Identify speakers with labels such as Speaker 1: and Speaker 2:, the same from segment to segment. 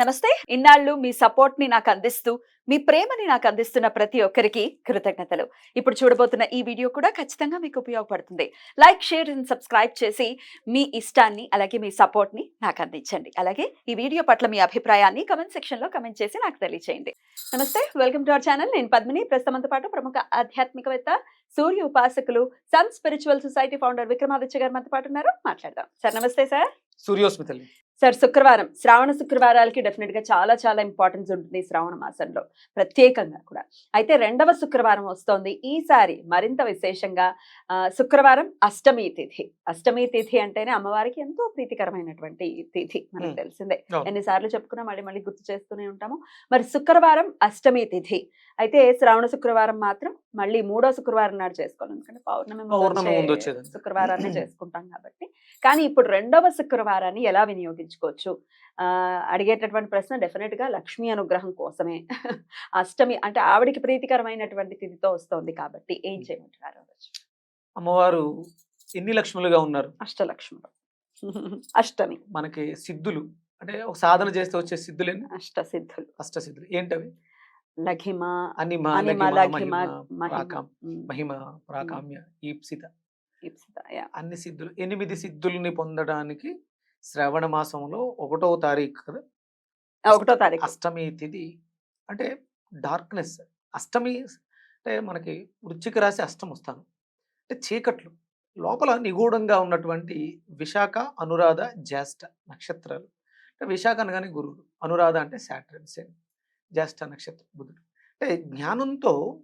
Speaker 1: నమస్తే. ఇన్నాళ్ళు మీ సపోర్ట్ని నాకు అందిస్తూ మీ ప్రేమని నాకు అందిస్తున్న ప్రతి ఒక్కరికి కృతజ్ఞతలు. ఇప్పుడు చూడబోతున్న ఈ వీడియో కూడా ఖచ్చితంగా మీకు ఉపయోగపడుతుంది. లైక్ షేర్ అండ్ సబ్స్క్రైబ్ చేసి మీ ఇష్టాన్ని అలాగే మీ సపోర్ట్ని నాకు అందించండి. అలాగే ఈ వీడియో పట్ల మీ అభిప్రాయాన్ని కమెంట్ సెక్షన్లో కమెంట్ చేసి నాకు తెలియజేయండి నమస్తే. వెల్కమ్ టు అవర్ ఛానల్ నేను పద్మిని. ప్రస్తుతంతో పాటు ప్రముఖ ఆధ్యాత్మికవేత్త సూర్య ఉపాసకులు sun spiritual society founder Vikramaditya garu మనతో పాటు ఉన్నారు. మాట్లాడదాం. సార్ నమస్తే సార్.
Speaker 2: సూర్యోస్మితల్లి
Speaker 1: సార్ శుక్రవారం శ్రావణ శుక్రవారాలకి డెఫినెట్గా చాలా చాలా ఇంపార్టెన్స్ ఉంటుంది శ్రావణ మాసంలో ప్రత్యేకంగా కూడా. అయితే రెండవ శుక్రవారం వస్తోంది. ఈసారి మరింత విశేషంగా శుక్రవారం అష్టమి తిథి. అష్టమి తిథి అంటేనే అమ్మవారికి ఎంతో ప్రీతికరమైనటువంటి తిథి మనకు. తెలిసిందే. ఎన్నిసార్లు చెప్పుకున్నా మళ్ళీ మళ్ళీ గుర్తు చేస్తూనే ఉంటాము. మరి శుక్రవారం అష్టమి తిథి. అయితే శ్రావణ శుక్రవారం మాత్రం మళ్ళీ మూడో శుక్రవారం నాడు చేసుకోవాలి. ఎందుకంటే పౌర్ణమి. శుక్రవారాన్ని చేసుకుంటాం కాబట్టి. కానీ ఇప్పుడు రెండవ శుక్రవారాన్ని ఎలా వినియోగించుకోవచ్చు? ఆ, అడిగేటటువంటి ప్రశ్న డెఫినెట్గా లక్ష్మీ అనుగ్రహం కోసమే. అష్టమి అంటే ఆవిడికి ప్రీతికరమైనటువంటి తిథితో వస్తోంది కాబట్టి ఏం రోజు?
Speaker 2: అమ్మవారు ఎన్ని లక్ష్ములుగా ఉన్నారు?
Speaker 1: అష్టలక్ష్ములు. అష్టమి.
Speaker 2: మనకి సిద్ధులు. అంటే ఒక సాధన చేస్తే వచ్చే సిద్ధులు
Speaker 1: అష్ట సిద్ధులు
Speaker 2: ఏంటవి?
Speaker 1: లఘిమ
Speaker 2: అనిమ లఘిమ, మహిమ, ప్రాకామ్య ఈప్సిత. అన్ని సిద్ధులు ఎనిమిది సిద్ధుల్ని పొందడానికి శ్రవణ మాసంలో ఒకటో తారీఖు కదా?
Speaker 1: ఒకటో తారీఖు.
Speaker 2: అష్టమి తిథి అంటే డార్క్నెస్ అష్టమి అంటే మనకి వృశ్చిక రాశి అష్టం వస్తాను. అంటే చీకట్లు లోపల నిగూఢంగా ఉన్నటువంటి విశాఖ అనురాధ జ్యేష్ఠ నక్షత్రాలు. అంటే విశాఖ అనగానే గురువుడు అనురాధ అంటే సాటర్న్ సేన్ జ్యేష్ఠ నక్షత్రం బుధుడు. అంటే జ్ఞానంతో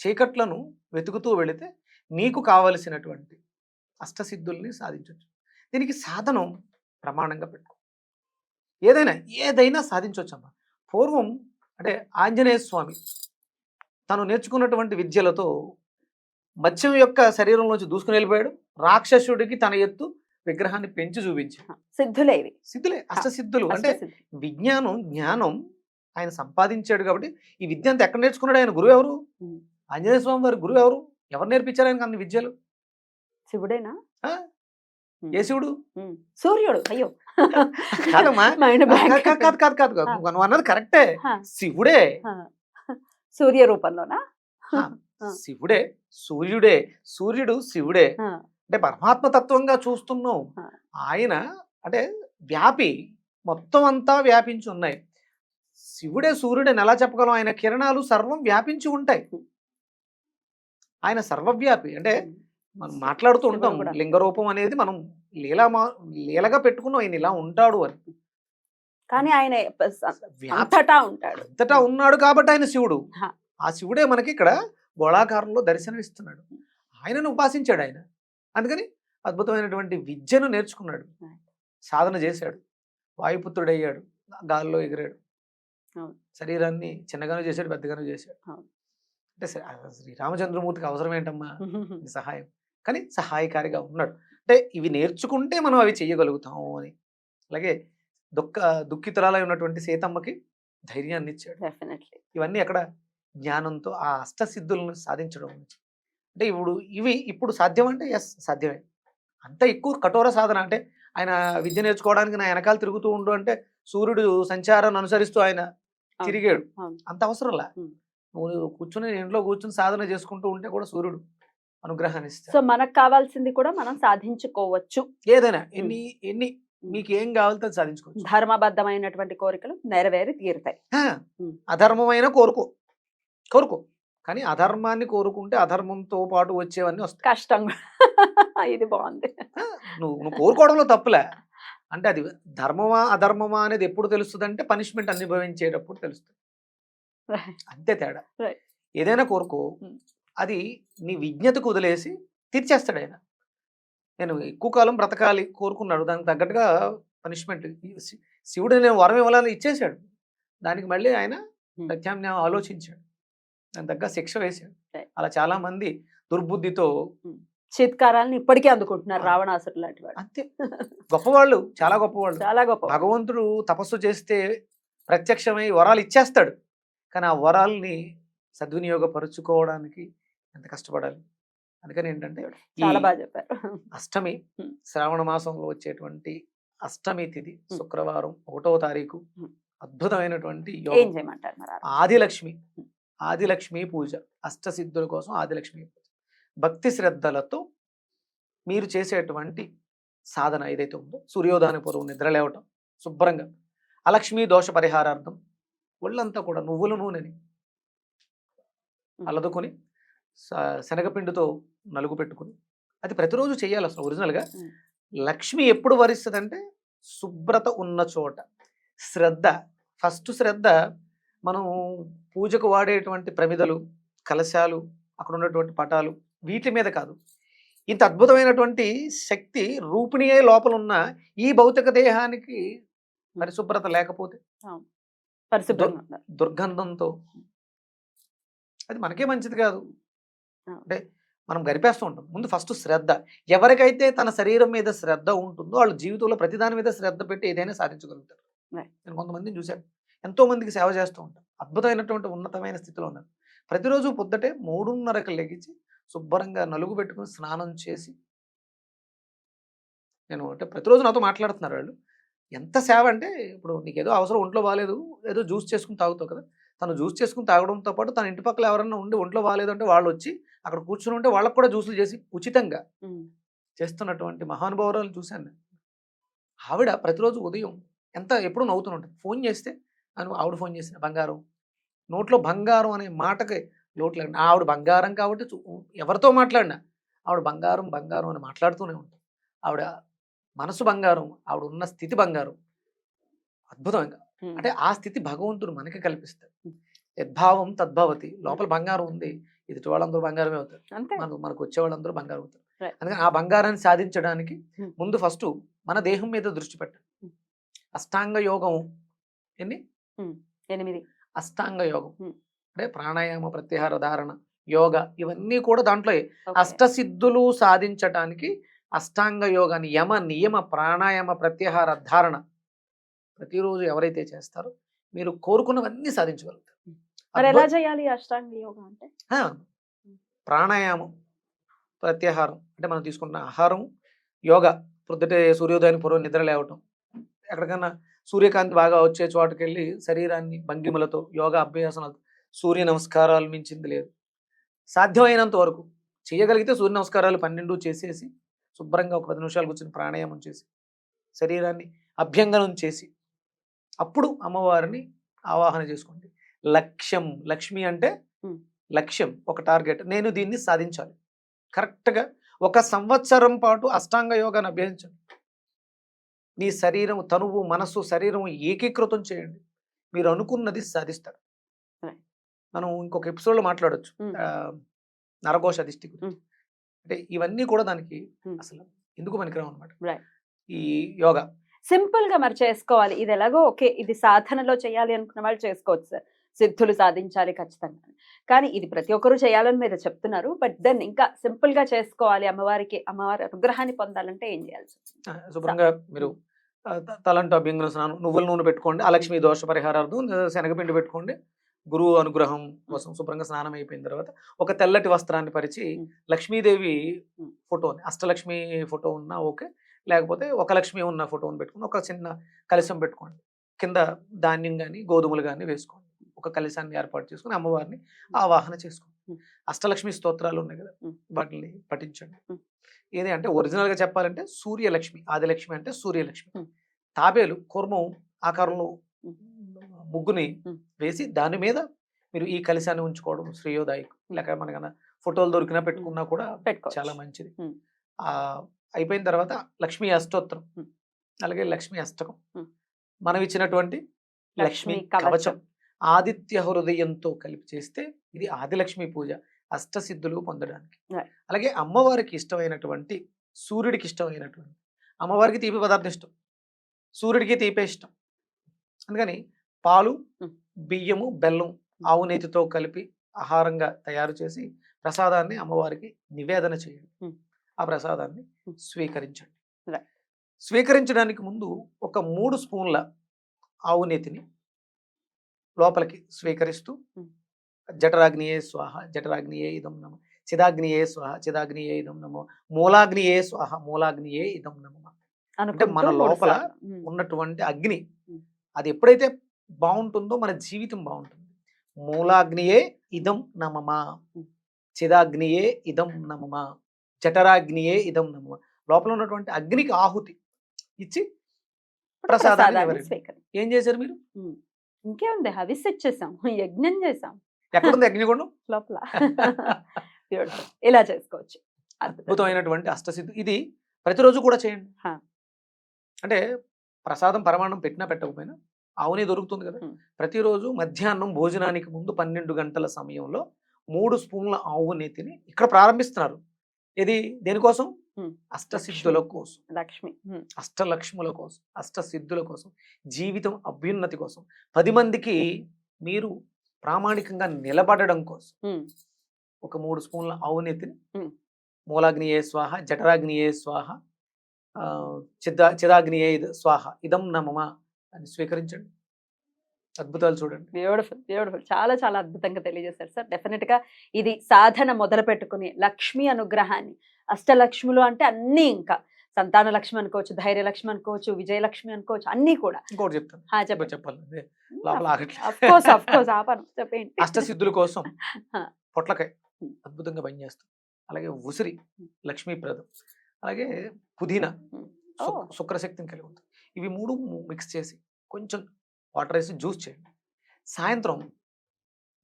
Speaker 2: చీకట్లను వెతుకుతూ వెళితే నీకు కావలసినటువంటి అష్టసిద్ధుల్ని సాధించవచ్చు దీనికి సాధనం ప్రమాణంగా పెట్టుకో. ఏదైనా ఏదైనా సాధించవచ్చమ్మా పూర్వం అంటే ఆంజనేయ స్వామి తను నేర్చుకున్నటువంటి విద్యలతో మత్స్యం యొక్క శరీరంలోంచి దూసుకుని వెళ్ళిపోయాడు. రాక్షసుడికి తన ఎత్తు విగ్రహాన్ని పెంచి చూపించాడు.
Speaker 1: సిద్ధులే
Speaker 2: సిద్ధులే అష్టసిద్ధులు. అంటే. విజ్ఞానం జ్ఞానం ఆయన సంపాదించాడు కాబట్టి ఈ విద్య అంతా ఎక్కడ నేర్చుకున్నాడు ఆయన? గురువు ఎవరు. ఆంజనేయ స్వామి వారి గురువు ఎవరు? ఎవరు నేర్పించారు ఆయనకు అన్ని విద్యలు?
Speaker 1: శివుడేనా?
Speaker 2: ఏ శివుడు.
Speaker 1: సూర్యుడు. అయ్యో.
Speaker 2: కాదమ్మా. కాదు. కాదు కాదు. నువ్వు అన్నది కరెక్టే. శివుడే.
Speaker 1: సూర్య రూపంలోనా.
Speaker 2: శివుడే సూర్యుడే సూర్యుడు శివుడే. అంటే పరమాత్మ తత్వంగా చూస్తున్నాం. ఆయన అంటే వ్యాపి మొత్తం అంతా వ్యాపించి ఉన్నాయి. శివుడే సూర్యుడని ఎలా చెప్పగలం? ఆయన కిరణాలు సర్వం వ్యాపించి ఉంటాయి. ఆయన సర్వవ్యాపి. అంటే మనం మాట్లాడుతూ ఉంటాం. లింగరూపం అనేది మనం లీలా మా లీలగా పెట్టుకున్నాం. ఆయన ఇలా ఉంటాడు అని.
Speaker 1: కానీ ఆయన అంతటా ఉంటాడు.
Speaker 2: అంతటా ఉన్నాడు కాబట్టి ఆయన శివుడు. ఆ శివుడే మనకి ఇక్కడ గోళాకారంలో దర్శనమిస్తున్నాడు. ఆయనను ఉపాసించాడు ఆయన. అందుకని అద్భుతమైనటువంటి విద్యను నేర్చుకున్నాడు. సాధన చేశాడు. వాయుపుత్రుడయ్యాడు. గాల్లో ఎగిరాడు. శరీరాన్ని చిన్నగాను చేశాడు పెద్దగాను చేశాడు. అంటే శ్రీరామచంద్రమూర్తికి అవసరం ఏంటమ్మా సహాయం. కానీ సహాయకారిగా ఉన్నాడు. అంటే ఇవి నేర్చుకుంటే మనం అవి చెయ్యగలుగుతాము అని. అలాగే దుఃఖ దుఃఖితురాలై ఉన్నటువంటి సీతమ్మకి ధైర్యాన్ని ఇచ్చాడు.
Speaker 1: డెఫినెట్లీ.
Speaker 2: ఇవన్నీ అక్కడ జ్ఞానంతో ఆ అష్టసిద్ధులను సాధించడం అంటే ఇప్పుడు ఇవి ఇప్పుడు సాధ్యం అంటే ఎస్ సాధ్యమే. అంత ఎక్కువ కఠోర సాధన. అంటే ఆయన విద్య నేర్చుకోవడానికి నా వెనకాల తిరుగుతూ ఉండు అంటే సూర్యుడు సంచారాన్ని అనుసరిస్తూ ఆయన తిరిగాడు. అంత అవసరంలా. నువ్వు కూర్చుని ఇంట్లో కూర్చుని సాధన చేసుకుంటూ ఉంటే కూడా సూర్యుడు అనుగ్రహాన్ని
Speaker 1: సో మనకు కావాల్సింది కూడా మనం సాధించుకోవచ్చు.
Speaker 2: ఏదైనా ఎన్ని ఎన్ని మీకు ఏం కావాలితే అది సాధించుకోవచ్చు.
Speaker 1: ధర్మబద్ధమైనటువంటి కోరికలు నెరవేరి తీరుతాయి.
Speaker 2: అధర్మమైన కోరుకో. కోరుకో. కానీ అధర్మాన్ని కోరుకుంటే అధర్మంతో పాటు వచ్చేవన్నీ వస్తాయి.
Speaker 1: కష్టం ఇది బాగుంది.
Speaker 2: నువ్వు నువ్వు కోరుకోవడంలో తప్పులే. అంటే అది ధర్మమా అధర్మమా అనేది ఎప్పుడు తెలుస్తుంది అంటే పనిష్మెంట్ అనుభవించేటప్పుడు తెలుస్తుంది. అంతే తేడా. ఏదైనా కోరుకో. అది నీ విజ్ఞతకు వదిలేసి తీర్చేస్తాడు ఆయన నేను ఎక్కువ కాలం బ్రతకాలి కోరుకున్నాడు దానికి తగ్గట్టుగా పనిష్మెంట్ శివుడు నేను వరం ఇవ్వాలని ఇచ్చేశాడు దానికి మళ్ళీ ఆయన. ప్రత్యామ్నాయం ఆలోచించాడు దానికి తగ్గ శిక్ష వేశాడు. అలా చాలా మంది దుర్బుద్ధితో
Speaker 1: చిత్కారాలను ఇప్పటికీ అందుకుంటున్నారు. రావణాసురు లాంటి వాడు
Speaker 2: అంతే గొప్పవాళ్ళు చాలా గొప్పవాళ్ళు
Speaker 1: చాలా గొప్ప
Speaker 2: భగవంతుడు తపస్సు చేస్తే ప్రత్యక్షమై వరాలు ఇచ్చేస్తాడు కానీ ఆ వరాల్ని సద్వినియోగపరుచుకోవడానికి ఎంత కష్టపడాలి అందుకని ఏంటంటే
Speaker 1: చాలా బాగా చెప్పారు
Speaker 2: అష్టమి. శ్రావణ మాసంలో వచ్చేటువంటి అష్టమి తిథి. శుక్రవారం ఒకటో తారీఖు. అద్భుతమైనటువంటి? ఆదిలక్ష్మి ఆదిలక్ష్మి పూజ అష్టసిద్ధుల కోసం ఆదిలక్ష్మి పూజ భక్తి శ్రద్ధలతో మీరు చేసేటువంటి సాధన ఏదైతే ఉందో సూర్యోదయాని పూర్వం నిద్ర లేవటం శుభ్రంగా అలక్ష్మి దోష పరిహారార్థం ఒళ్ళంతా కూడా నువ్వుల నూనెని అలదుకొని శనగపిండితో నలుగు పెట్టుకుని అది ప్రతిరోజు చేయాలి అసలు ఒరిజినల్గా. లక్ష్మి ఎప్పుడు వరిస్తుందంటే శుభ్రత ఉన్న చోట శ్రద్ధ ఫస్ట్ శ్రద్ధ మనం పూజకు వాడేటువంటి ప్రమిదలు కలశాలు అక్కడ ఉన్నటువంటి పటాలు వీటి మీద కాదు. ఇంత అద్భుతమైనటువంటి శక్తి రూపిణియే లోపల ఉన్న ఈ భౌతిక దేహానికి పరిశుభ్రత లేకపోతే. దుర్గంధంతో. అది మనకే మంచిది కాదు. అంటే మనం గరిపేస్తూ ఉంటాం. ముందు ఫస్ట్ శ్రద్ధ. ఎవరికైతే తన శరీరం మీద శ్రద్ధ ఉంటుందో వాళ్ళు జీవితంలో ప్రతిదాని మీద శ్రద్ధ పెట్టి ఏదైనా సాధించగలుగుతారు. నేను కొంతమందిని చూశాను. ఎంతో మందికి సేవ చేస్తూ ఉంటాను అద్భుతమైనటువంటి ఉన్నతమైన స్థితిలో ఉన్నారు. ప్రతిరోజు పొద్దుటే మూడున్నరకు లెగించి శుభ్రంగా నలుగు పెట్టుకుని స్నానం చేసి నేను అంటే ప్రతిరోజు నాతో మాట్లాడుతున్నారు వాళ్ళు ఎంత సేవ అంటే ఇప్పుడు నీకు ఏదో అవసరం ఒంట్లో బాగాలేదు ఏదో జ్యూస్ చేసుకుని తాగుతావు కదా తను జ్యూస్ చేసుకుని తాగడంతో పాటు తన ఇంటి పక్కల ఎవరన్నా ఉండి ఒంట్లో బాగాలేదు అంటే వాళ్ళు వచ్చి అక్కడ కూర్చుని ఉంటే వాళ్ళకు కూడా జ్యూసులు చేసి ఉచితంగా. చేస్తున్నటువంటి మహానుభావురాలు చూశాను నేను. ఆవిడ ప్రతిరోజు ఉదయం ఎంత ఎప్పుడు నవ్వుతూనే ఉంటుంది ఫోన్ చేస్తే అని ఆవిడ ఫోన్ చేసిన బంగారం నోట్లో బంగారం అనే మాటకి లోటు లేకుండా ఆవిడ బంగారం కాబట్టి ఎవరితో మాట్లాడినా? ఆవిడ బంగారం బంగారం అని మాట్లాడుతూనే ఉంటుంది ఆవిడ మనసు బంగారం ఆవిడ ఉన్న స్థితి బంగారం. అద్భుతంగా. అంటే ఆ స్థితి భగవంతుడు మనకి కల్పిస్తాడు. యద్భావం తద్భవతి. లోపల బంగారం ఉంది. ఎదుటి వాళ్ళందరూ బంగారమే అవుతారు. మనకు మనకు వచ్చే వాళ్ళందరూ బంగారం అవుతారు. అందుకని ఆ బంగారాన్ని సాధించడానికి. ముందు ఫస్ట్ మన దేహం మీద దృష్టి
Speaker 1: Hmm.
Speaker 2: అష్టాంగ యోగం. ఎన్ని?
Speaker 1: ఎనిమిది.
Speaker 2: అష్టాంగ యోగం. అంటే ప్రాణాయామ ప్రత్యాహార ధారణ యోగ ఇవన్నీ కూడా దాంట్లో. అష్టసిద్ధులు సాధించటానికి అష్టాంగ యోగాన్ని యమ నియమ ప్రాణాయామ ప్రత్యాహార ధారణ ప్రతిరోజు ఎవరైతే చేస్తారో మీరు కోరుకున్నవన్నీ సాధించగలుగుతారు.
Speaker 1: మరి ఎలా చేయాలి అష్టాంగ యోగా అంటే?
Speaker 2: ప్రాణాయామం ప్రత్యాహారం అంటే మనం తీసుకున్న ఆహారం యోగా పొద్దుటే సూర్యోదయానికి పూర్వం నిద్ర లేవటం ఎక్కడికన్నా సూర్యకాంతి బాగా వచ్చే చోటుకి వెళ్ళి శరీరాన్ని భంగిమలతో యోగా అభ్యాసనాలతో సూర్య నమస్కారాలు మించింది లేదు. సాధ్యమైనంత వరకు చేయగలిగితే సూర్య నమస్కారాలు పన్నెండు చేసేసి శుభ్రంగా ఒక పది నిమిషాలు కూర్చొని ప్రాణాయామం చేసి శరీరాన్ని అభ్యంగనం చేసి అప్పుడు అమ్మవారిని ఆవాహన చేసుకోండి. లక్ష్యం లక్ష్మి అంటే. లక్ష్యం ఒక టార్గెట్. నేను దీన్ని సాధించాలి. కరెక్ట్గా ఒక సంవత్సరం పాటు అష్టాంగ యోగాన్ని అభ్యసించండి. మీ శరీరం తనువు మనస్సు శరీరం ఏకీకృతం చేయండి. మీరు అనుకున్నది సాధిస్తారు. మనం ఇంకొక ఎపిసోడ్లో మాట్లాడొచ్చు. నరఘోష దిష్టి గురించి. అంటే ఇవన్నీ కూడా దానికి. అసలు ఎందుకు పనికిరావు అనమాట. ఈ యోగా.
Speaker 1: సింపుల్గా మరి చేసుకోవాలి. ఇది ఎలాగో ఓకే ఇది సాధనలో చేయాలి అనుకున్న వాళ్ళు చేసుకోవచ్చు సార్. సిద్ధులు సాధించాలి ఖచ్చితంగా. కానీ ఇది ప్రతి ఒక్కరూ చేయాలని మీరు చెప్తున్నారు. బట్ దెన్ ఇంకా సింపుల్గా చేసుకోవాలి అమ్మవారికి అమ్మవారి అనుగ్రహాన్ని పొందాలంటే ఏం?
Speaker 2: ఆ, శుభ్రంగా మీరు తలంటు అభ్యంగన స్నానం నువ్వుల నూనె పెట్టుకోండి అలక్ష్మి దోష పరిహారార్థం శనగపిండి పెట్టుకోండి గురువు అనుగ్రహం కోసం శుభ్రంగా స్నానం అయిపోయిన తర్వాత ఒక తెల్లటి వస్త్రాన్ని పరిచి. లక్ష్మీదేవి. ఫోటోని అష్టలక్ష్మి ఫోటో ఉన్నా ఓకే లేకపోతే ఒక లక్ష్మి ఉన్న ఫోటోని పెట్టుకుని ఒక చిన్న కలశం పెట్టుకోండి కింద ధాన్యం కానీ గోధుమలు కానీ వేసుకోండి ఒక కలశాన్ని ఏర్పాటు చేసుకుని అమ్మవారిని ఆవాహన చేసుకోండి. అష్టలక్ష్మి స్తోత్రాలు ఉన్నాయి కదా. వాటిని పఠించండి. ఏది అంటే ఒరిజినల్గా చెప్పాలంటే సూర్యలక్ష్మి ఆదిలక్ష్మి అంటే సూర్యలక్ష్మి. తాబేలు కుర్మం ఆకారంలో. ముగ్గుని. వేసి దాని మీద మీరు ఈ కలశాన్ని ఉంచుకోవడం శ్రేయోదాయకం లేక మనకన్నా ఫోటోలు దొరికినా పెట్టుకున్నా కూడా. చాలా మంచిది. ఆ అయిపోయిన తర్వాత లక్ష్మీ అష్టోత్తరం. అలాగే లక్ష్మీ అష్టకం. మనం ఇచ్చినటువంటి లక్ష్మీ కవచం ఆదిత్య హృదయంతో కలిపి చేస్తే ఇది ఆదిలక్ష్మి పూజ అష్టసిద్ధులు పొందడానికి. అలాగే అమ్మవారికి ఇష్టమైనటువంటి సూర్యుడికి ఇష్టమైనటువంటి అమ్మవారికి తీపి పదార్థం ఇష్టం సూర్యుడికి తీపే ఇష్టం అందుకని పాలు. బియ్యము బెల్లం ఆవు నేతితో కలిపి ఆహారంగా తయారు చేసి ప్రసాదాన్ని అమ్మవారికి నివేదన చేయండి. ఆ ప్రసాదాన్ని. స్వీకరించండి. స్వీకరించడానికి ముందు ఒక మూడు స్పూన్ల ఆవు నేతిని లోపలికి స్వీకరిస్తూ. జఠరాగ్నియే స్వాహ జఠరాగ్నియే ఇదం నమ చిదాగ్నియే స్వాహ చిదాగ్నియే ఇదం నమో మూలాగ్నియే స్వాహ మూలాగ్నియే ఇదం నమ అంటే మన లోపల. ఉన్నటువంటి అగ్ని. అది ఎప్పుడైతే బాగుంటుందో మన జీవితం బాగుంటుంది మూలాగ్నియే ఇదం నమమా. చిదాగ్నియే ఇదం నమమా. జఠరాగ్నియే ఇదం నమమ. లోపల ఉన్నటువంటి అగ్నికి ఆహుతి ఇచ్చి ప్రసాదాన్ని?
Speaker 1: స్వీకరి.
Speaker 2: ఏం చేశారు మీరు?
Speaker 1: ఇంకేముంది? హవిస్ ఇచ్చేసాం యజ్ఞం చేసాం.
Speaker 2: ఎక్కడుంది అగ్నిగుండం
Speaker 1: లోపల. ఇలా చేసుకోవచ్చు. అద్భుతం.
Speaker 2: అద్భుతమైనటువంటి అష్టసిద్ధి. ఇది ప్రతిరోజు కూడా చేయండి. అంటే ప్రసాదం పరమాణం పెట్టినా పెట్టకపోయినా ఆవునే దొరుకుతుంది కదా. ప్రతిరోజు మధ్యాహ్నం భోజనానికి ముందు పన్నెండు గంటల సమయంలో మూడు స్పూన్ల ఆవు నెత్తిని ఇక్కడ ప్రారంభిస్తున్నారు. ఇది దేనికోసం. అష్టసిద్ధుల కోసం.
Speaker 1: లక్ష్మి.
Speaker 2: అష్టలక్ష్ముల కోసం. అష్టసిద్ధుల కోసం. జీవితం అభ్యున్నతి కోసం. పది మందికి మీరు ప్రామాణికంగా నిలబడడం కోసం. ఒక మూడు స్పూన్ల ఆవు నెత్తిని
Speaker 1: మ్.
Speaker 2: మూలాగ్నియే స్వాహ జఠరాగ్నియే స్వాహ చిద చిదాగ్నియే స్వాహ ఇదం నమమ అని స్వీకరించండి. అద్భుతాలు చూడండి.
Speaker 1: బ్యూటిఫుల్ బ్యూటిఫుల్ చాలా చాలా అద్భుతంగా తెలియజేశారు సార్. డెఫినెట్గా ఇది సాధన మొదలు పెట్టుకుని లక్ష్మి అనుగ్రహాన్ని అష్టలక్ష్ములు అంటే అన్నీ ఇంకా. సంతాన లక్ష్మి అనుకోవచ్చు ధైర్య లక్ష్మి అనుకోవచ్చు విజయలక్ష్మి అనుకోవచ్చు అన్నీ కూడా.
Speaker 2: ఇంకోటి చెప్తాను. చెప్పాలి
Speaker 1: చెప్పండి.
Speaker 2: అష్టసిద్ధుల కోసం. పొట్లకాయ
Speaker 1: మ్.
Speaker 2: అద్భుతంగా పనిచేస్తుంది అలాగే ఉసిరి
Speaker 1: మ్.
Speaker 2: లక్ష్మీప్రదం. అలాగే పుదీనా. శుక్రశక్తిని కలిగి ఉంటుంది. ఇవి మూడు మిక్స్ చేసి కొంచెం వాటర్ వేసి జ్యూస్ చేయండి. సాయంత్రం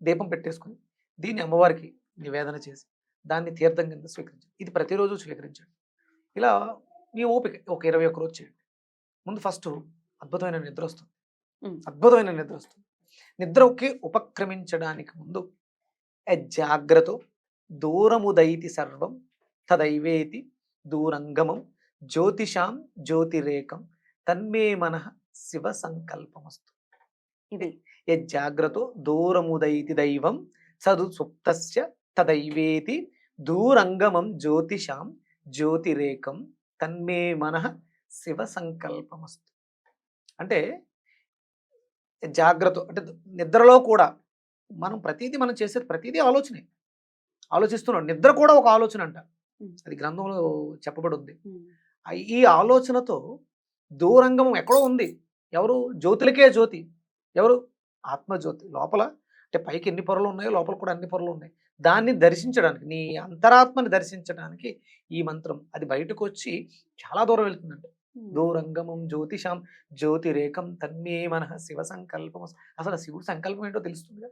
Speaker 2: దీపం పెట్టేసుకుని దీన్ని అమ్మవారికి నివేదన చేసి దాన్ని తీర్థం కింద స్వీకరించండి. ఇది ప్రతిరోజు స్వీకరించండి. ఇలా మీ ఓపిక ఒక ఇరవై ఒక్క రోజు చేయండి. ముందు ఫస్ట్ అద్భుతమైన నిద్ర వస్తుంది. అద్భుతమైన నిద్ర వస్తుంది. నిద్రకి ఉపక్రమించడానికి ముందు జాగ్రత్త దూరముదైతి సర్వం తదైవేతి దూరంగమం జ్యోతిషాం జ్యోతిరేకం తన్మే మనః శివ సంకల్పమస్తు.
Speaker 1: ఇది.
Speaker 2: ఏ జాగ్రత్త దూరముదైతి దైవం సదు సుప్తస్య తదైవేతి దూరంగమం జ్యోతిషాం జ్యోతిరేకం తన్మే మనః శివ సంకల్పమస్తు. అంటే జాగ్రత్త అంటే నిద్రలో కూడా మనం ప్రతిదీ మనం చేసేది ప్రతిదీ ఆలోచనే. ఆలోచిస్తున్నాం. నిద్ర కూడా ఒక ఆలోచన అంట. అది గ్రంథంలో చెప్పబడి ఉంది ఈ ఆలోచనతో దూరంగమం ఎక్కడో ఉంది. ఎవరు? జ్యోతులకే జ్యోతి. ఎవరు? ఆత్మజ్యోతి. లోపల అంటే పైకి ఎన్ని పొరలు ఉన్నాయో లోపల కూడా అన్ని పొరలు ఉన్నాయి. దాన్ని దర్శించడానికి నీ అంతరాత్మని దర్శించడానికి ఈ మంత్రం అది బయటకు వచ్చి చాలా దూరం వెళ్తుందంట. దూరంగమం జ్యోతిషాం జ్యోతిరేకం తన్మే మన శివ సంకల్పం అసలు శివుడి సంకల్పం ఏంటో తెలుస్తుంది.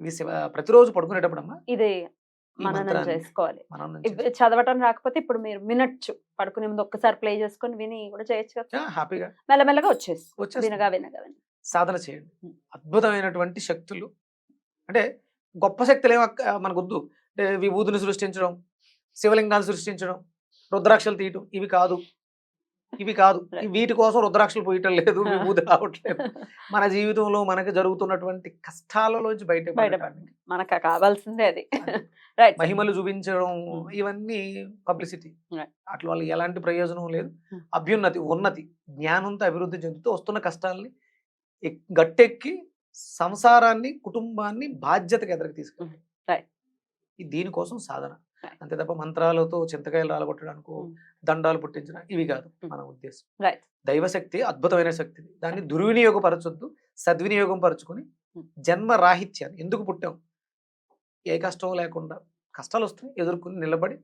Speaker 2: ఇవి శివ ప్రతిరోజు పడుకునేటప్పుడమ్మా?
Speaker 1: ఇది
Speaker 2: ఈ
Speaker 1: మననం చేసుకోవాలి. చదవటం రాకపోతే ఇప్పుడు మీరు వినొచ్చు. పడుకునే ముందు ఒక్కసారి ప్లే చేసుకొని విని కూడా చేయొచ్చు కదా.
Speaker 2: హ్యాపీగా.
Speaker 1: మెల్లమెల్లగా వచ్చేసి. వినగా వినగా వినగా
Speaker 2: సాధన చేయండి. అద్భుతమైనటువంటి శక్తులు. అంటే గొప్ప శక్తులు ఏమో మనకు వద్దు అంటే విభూతిని సృష్టించడం శివలింగాన్ని సృష్టించడం రుద్రాక్షలు తీయటం ఇవి కాదు. ఇవి కాదు. వీటి కోసం రుద్రాక్షలు పోయటం లేదు. విభూతి రావట్లేదు. మన జీవితంలో మనకు జరుగుతున్నటువంటి కష్టాలలోంచి బయట
Speaker 1: మనకు కావాల్సిందే అది.
Speaker 2: మహిమలు చూపించడం. ఇవన్నీ పబ్లిసిటీ. అట్ల వల్ల ఎలాంటి ప్రయోజనం లేదు. అభ్యున్నతి ఉన్నతి జ్ఞానంతో అభివృద్ధి చెందుతూ వస్తున్న కష్టాల్ని గట్టెక్కి సంసారాన్ని కుటుంబాన్ని బాధ్యతగా ఎదురుకు తీసుకెళ్ళి దీనికోసం సాధన. అంతే తప్ప మంత్రాలతో చింతకాయలు రాలగొట్టడానికి. దండాలు పుట్టించడం ఇవి కాదు. మన ఉద్దేశం. దైవశక్తి అద్భుతమైన శక్తి దాన్ని దుర్వినియోగపరచొద్దు సద్వినియోగం పరుచుకొని. జన్మ రాహిత్యాన్ని ఎందుకు పుట్టాం ఏ కష్టం లేకుండా కష్టాలు వస్తాయి ఎదుర్కొని నిలబడి